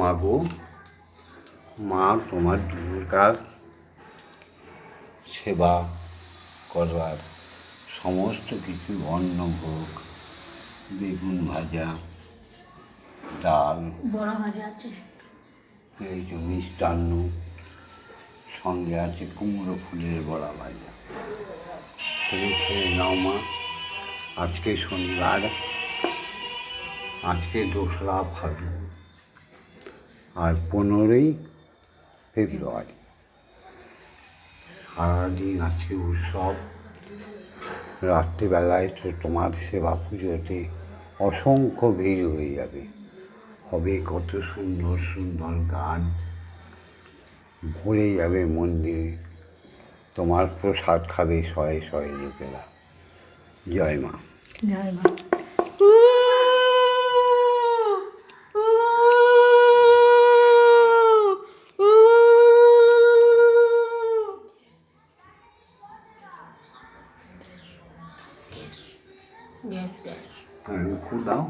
মাগো মা তোমার দুর্গার সেবা করবার সমস্ত কিছু অন্ন ভোগ বেগুন ভাজা ডাল বড় ভাজা আছে। এই যে মিষ্টান্ন সঙ্গে আছে কুমড়ো ফুলের বড়া ভাজা। তুমি খেয়ে নাও মা আজকে শনিবার আজকে দোসরা ফাল্গুন। আর পনেরোই ফেব্রুয়ারি। সারাদিন আজকে উৎসব। রাত্রিবেলায় তো তোমার সেবা পুজোতে অসংখ্য ভিড় হয়ে যাবে। হবে কত সুন্দর সুন্দর গান। ভরে যাবে মন্দিরে। তোমার প্রসাদ খাবে শয়ে শয়ে লোকেরা। জয় মা। জয় মা। Yes, yes. Aí o cu dá.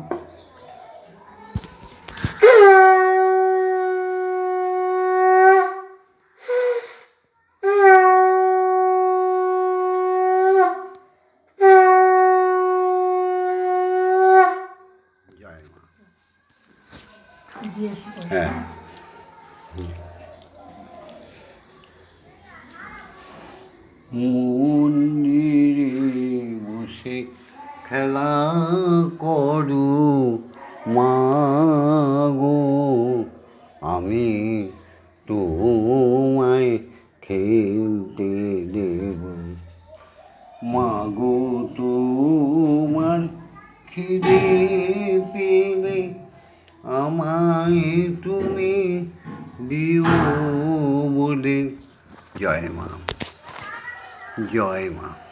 É. Hum. খেলা করু, মাগো। আমি তোমায় খেলতে দেব। মাগো, তোমার খিদে পেলে আমায় তুমি দিও বলে। জয় মা জয় মা।